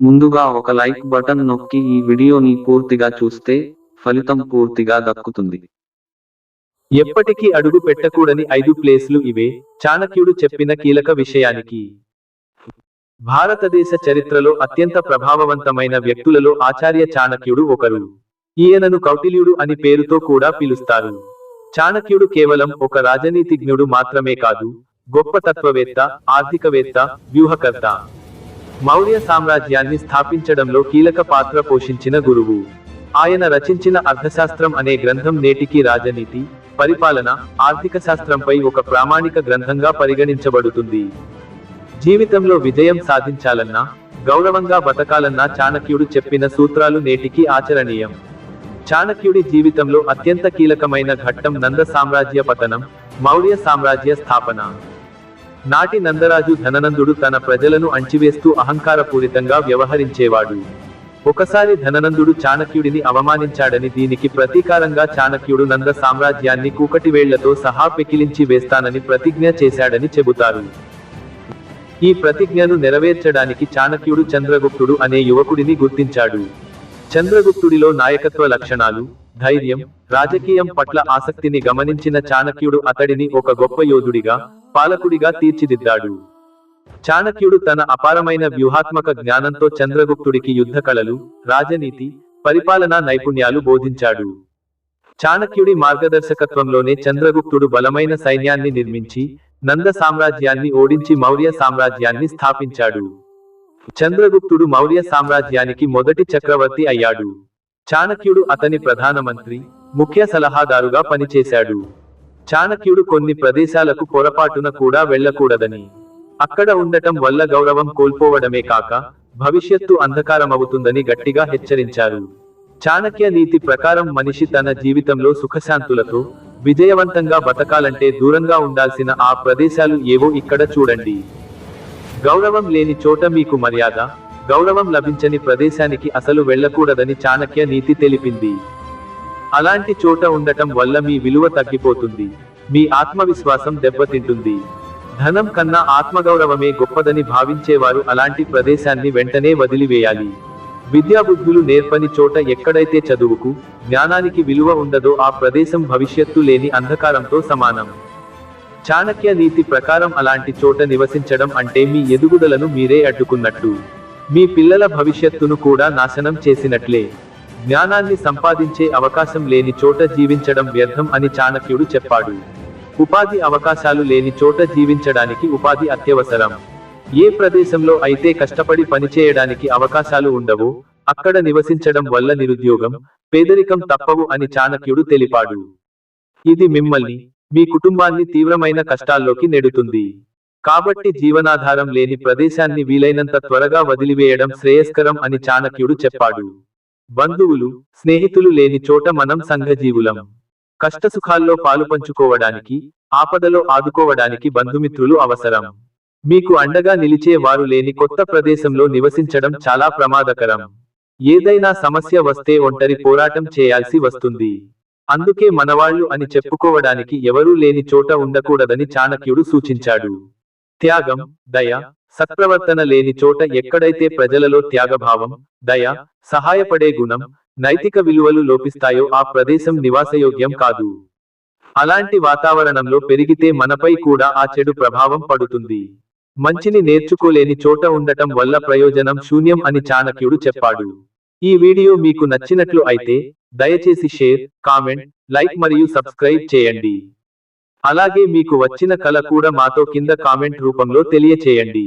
ముందుగా ఒక like button నొక్కి ఈ వీడియోని పూర్తిగా చూస్తే ఫలితం పూర్తిగా దక్కుతుంది. ఎప్పటికీ అడుగు పెట్టకూడని ఐదు ప్లేస్లు ఇవే చాణక్యుడు చెప్పిన కీలక విషయానికి. భారతదేశ చరిత్రలో అత్యంత ప్రభావవంతమైన వ్యక్తులలో ఆచార్య చాణక్యుడు ఒకరు. ఈయనను కౌటిల్యుడు అని పేరుతో కూడా పిలుస్తారు. చాణక్యుడు కేవలం ఒక రాజనీతిజ్ఞుడు మాత్రమే కాదు గొప్ప తత్వవేత్త ఆర్థికవేత్త వ్యూహకర్త. మౌర్య సామ్రాజ్యాన్ని స్థాపించడంలో కీలక పాత్ర పోషించిన గురువు. ఆయన రచించిన అర్థశాస్త్రం అనే గ్రంథం నేటికి రాజనీతి పరిపాలన ఆర్థిక శాస్త్రంపై ఒక ప్రామాణిక గ్రంథంగా పరిగణించబడుతుంది. జీవితంలో విజయం సాధించాలన్నా గౌరవంగా బతకాలన్నా చాణక్యుడు చెప్పిన సూత్రాలు నేటికి ఆచరణీయం. చాణక్యుడి జీవితంలో అత్యంత కీలకమైన ఘట్టం నంద సామ్రాజ్య పతనం మౌర్య సామ్రాజ్య స్థాపన. నాటి నందరాజు ధననందుడు తన ప్రజలను అణచివేస్తూ అహంకారపూరితంగా వ్యవహరించేవాడు. ఒకసారి ధననందుడు చాణక్యుడిని అవమానించాడని దీనికి ప్రతీకారంగా చాణక్యుడు నంద సామ్రాజ్యాన్ని కూకటివేళ్ళతో సహా పెకిలించి వేస్తానని ప్రతిజ్ఞ చేశాడని చెబుతారు. ఈ ప్రతిజ్ఞను నెరవేర్చడానికి చాణక్యుడు చంద్రగుప్తుడు అనే యువకుడిని గుర్తించాడు. చంద్రగుప్తుడిలో నాయకత్వ లక్షణాలు ధైర్యం రాజకీయం పట్ల ఆసక్తిని గమనించిన చాణక్యుడు అతడిని ఒక గొప్ప యోధుడిగా పాలకుడిగా తీర్చిదిద్దాడు. చాణక్యుడు తన అపారమైన వ్యూహాత్మక జ్ఞానంతో చంద్రగుప్తుడికి యుద్ధ కళలు రాజనీతి పరిపాలనా నైపుణ్యాలు బోధించాడు. చాణక్యుడి మార్గదర్శకత్వంలోనే చంద్రగుప్తుడు బలమైన సైన్యాన్ని నిర్మించి నంద సామ్రాజ్యాన్ని ఓడించి మౌర్య సామ్రాజ్యాన్ని స్థాపించాడు. చంద్రగుప్తుడు మౌర్య సామ్రాజ్యానికి మొదటి చక్రవర్తి అయ్యాడు. చాణక్యుడు అతని ప్రధానమంత్రి ముఖ్య సలహాదారుగా పనిచేశాడు. చాణక్యుడు కొన్ని ప్రదేశాలకు పొరపాటున కూడా వెళ్ళకూడదని. అక్కడ ఉండటం వల్ల గౌరవం కోల్పోవడమే కాక భవిష్యత్తు అంధకారమవుతుందని గట్టిగా హెచ్చరించారు. చాణక్య నీతి ప్రకారం మనిషి తన జీవితంలో సుఖశాంతులతో విజయవంతంగా బతకాలంటే దూరంగా ఉండాల్సిన ఆ ప్రదేశాలు ఏవో ఇక్కడ చూడండి. గౌరవం లేని చోట మీకు మర్యాద గౌరవం లభించని ప్రదేశానికి అసలు వెళ్ళకూడదని చాణక్య నీతి తెలిపింది. అలాంటి చోట ఉండటం వల్ల మీ విలువ తగ్గిపోతుంది. మీ ఆత్మవిశ్వాసం దెబ్బతింటుంది. ధనం కన్నా ఆత్మగౌరవమే గొప్పదని భావించేవారు అలాంటి ప్రదేశాన్ని వెంటనే వదిలివేయాలి. విద్యాబుద్ధులు నేర్పని చోట ఎక్కడైతే చదువుకు జ్ఞానానికి విలువ ఉండదో ఆ ప్రదేశం భవిష్యత్తు లేని అంధకారంతో సమానం. చాణక్య నీతి ప్రకారం అలాంటి చోట నివసించడం అంటే మీ ఎదుగుదలను మీరే అడ్డుకున్నట్టు. మీ పిల్లల భవిష్యత్తును కూడా నాశనం చేసినట్లే. జ్ఞానాన్ని సంపాదించే అవకాశం లేని చోట జీవించడం వ్యర్థం అని చాణక్యుడు చెప్పాడు. ఉపాధి అవకాశాలు లేని చోట జీవించడానికి ఉపాధి అత్యవసరం. ఏ ప్రదేశంలో అయితే కష్టపడి పనిచేయడానికి అవకాశాలు ఉండవు అక్కడ నివసించడం వల్ల నిరుద్యోగం పేదరికం తప్పవు అని చాణక్యుడు తెలిపాడు. ఇది మిమ్మల్ని మీ కుటుంబాన్ని తీవ్రమైన కష్టాల్లోకి నెడుతుంది. కాబట్టి జీవనాధారం లేని ప్రదేశాన్ని వీలైనంత త్వరగా వదిలివేయడం శ్రేయస్కరం అని చాణక్యుడు చెప్పాడు. బంధువులు స్నేహితులు లేని చోట మనం సంఘజీవులం. కష్టసుఖాల్లో పాలు పంచుకోవడానికి ఆపదలో ఆదుకోవడానికి బంధుమిత్రులు అవసరం. మీకు అండగా నిలిచే వారు లేని కొత్త ప్రదేశంలో నివసించడం చాలా ప్రమాదకరం. ఏదైనా సమస్య వస్తే ఒంటరి పోరాటం చేయాల్సి వస్తుంది. అందుకే మనవాళ్ళు అని చెప్పుకోవడానికి ఎవరూ లేని చోట ఉండకూడదని చాణక్యుడు సూచించాడు. త్యాగం దయ సత్ప్రవర్తన లేని చోట ఎక్కడైతే ప్రజలలో త్యాగభావం దయ సహాయపడే గుణం నైతిక విలువలు లోపిస్తాయో ఆ ప్రదేశం నివాసయోగ్యం కాదు. అలాంటి వాతావరణంలో పెరిగితే మనపై కూడా ఆ చెడు ప్రభావం పడుతుంది. మంచిని నేర్చుకోలేని చోట ఉండటం వల్ల ప్రయోజనం శూన్యం అని చాణక్యుడు చెప్పాడు. ఈ వీడియో మీకు నచ్చినట్లు అయితే దయచేసి షేర్ కామెంట్ లైక్ మరియు సబ్స్క్రైబ్ చేయండి. అలాగే మీకు వచ్చిన కళ కూడా మాతో కింద కామెంట్ రూపంలో తెలియచేయండి.